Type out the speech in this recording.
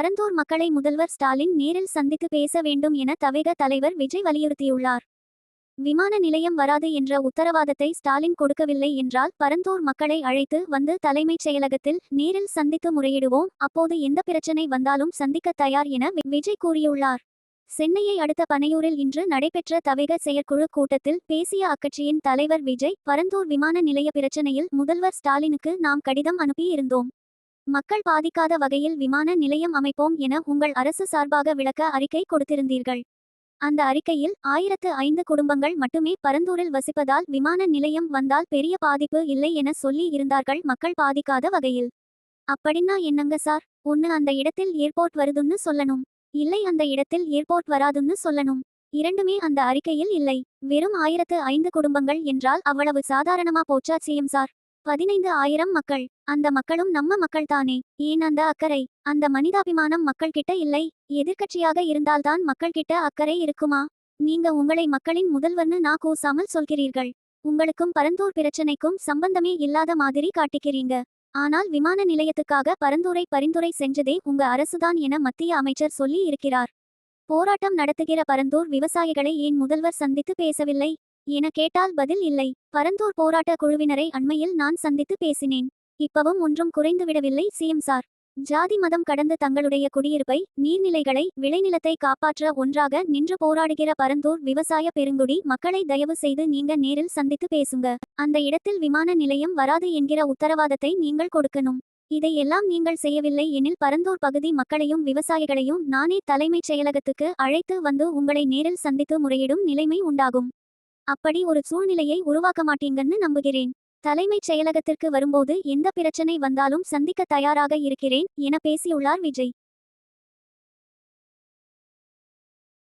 பரந்தூர் மக்களை முதல்வர் ஸ்டாலின் நேரில் சந்தித்து பேச வேண்டும் என தவேக தலைவர் விஜய் வலியுறுத்தியுள்ளார். விமான நிலையம் வராது என்ற உத்தரவாதத்தை ஸ்டாலின் கொடுக்கவில்லை என்றால் பரந்தூர் மக்களை அழைத்து வந்து தலைமைச் செயலகத்தில் நேரில் சந்தித்து முறையிடுவோம். அப்போது எந்த பிரச்சனை வந்தாலும் சந்திக்க தயார் என விஜய் கூறியுள்ளார். சென்னையை அடுத்த பனையூரில் இன்று நடைபெற்ற தவேக செயற்குழு கூட்டத்தில் பேசிய அக்கட்சியின் தலைவர் விஜய் பரந்தூர் விமான நிலைய பிரச்சனையில் முதல்வர் ஸ்டாலினுக்கு நாம் கடிதம் அனுப்பியிருந்தோம். மக்கள் பாதிக்காத வகையில் விமான நிலையம் அமைப்போம் என உங்கள் அரசு சார்பாக விளக்க அறிக்கை கொடுத்திருந்தீர்கள். அந்த அறிக்கையில் ஆயிரத்து ஐந்து குடும்பங்கள் மட்டுமே பரந்தூரில் வசிப்பதால் விமான நிலையம் வந்தால் பெரிய பாதிப்பு இல்லை என சொல்லி இருந்தார்கள் மக்கள் பாதிக்காத வகையில். அப்படின்னா என்னங்க சார்? ஒன்னு அந்த இடத்தில் ஏர்போர்ட் வருதுன்னு சொல்லணும். இல்லை அந்த இடத்தில் ஏர்போர்ட் வராதுன்னு சொல்லணும். இரண்டுமே அந்த அறிக்கையில் இல்லை. வெறும் ஆயிரத்து ஐந்து குடும்பங்கள் என்றால் அவ்வளவு சாதாரணமா போச்சா சிஎம் சார்? பதினைந்து ஆயிரம் மக்கள். அந்த மக்களும் நம்ம மக்கள்தானே. ஏன் அந்த அக்கறை? அந்த மனிதாபிமானம் மக்கள்கிட்ட இல்லை. எதிர்க்கட்சியாக இருந்தால்தான் மக்கள்கிட்ட அக்கறை இருக்குமா? நீங்க உங்களை மக்களின் முதல்வர்னு நான் கூசாமல் சொல்கிறீர்கள். உங்களுக்கும் பரந்தூர் பிரச்சனைக்கும் சம்பந்தமே இல்லாத மாதிரி காட்டிக்கிறீங்க. ஆனால் விமான நிலையத்துக்காக பரந்தூரை பரிந்துரை செஞ்சதே உங்க அரசுதான் என மத்திய அமைச்சர் சொல்லி இருக்கிறார். போராட்டம் நடத்துகிற பரந்தூர் விவசாயிகளை ஏன் முதல்வர் சந்தித்து பேசவில்லை? என கேட்டால் பதில் இல்லை. பரந்தூர் போராட்ட குழுவினரை அண்மையில் நான் சந்தித்து பேசினேன். இப்பவும் ஒன்றும் குறைந்துவிடவில்லை சிஎம் சார். ஜாதி மதம் கடந்து தங்களுடைய குடியிருப்பை நீர்நிலைகளை விளைநிலத்தை காப்பாற்ற ஒன்றாக நின்று போராடுகிற பரந்தூர் விவசாய பெருங்குடி மக்களை தயவு செய்து நீங்க நேரில் சந்தித்து பேசுங்க. அந்த இடத்தில் விமான நிலையம் வராது என்கிற உத்தரவாதத்தை நீங்கள் கொடுக்கணும். இதையெல்லாம் நீங்கள் செய்யவில்லை எனில் பரந்தூர் பகுதி மக்களையும் விவசாயிகளையும் நானே தலைமைச் செயலகத்துக்கு அழைத்து வந்து உங்களை நேரில் சந்தித்து முறையிடும் நிலைமை உண்டாகும். அப்படி ஒரு சூழ்நிலையை உருவாக்க மாட்டீங்கன்னு நம்புகிறேன். தலைமைச் செயலகத்திற்கு வரும்போது எந்த பிரச்சனை வந்தாலும் சந்திக்க தயாராக இருக்கிறேன் என பேசியுள்ளார் விஜய்.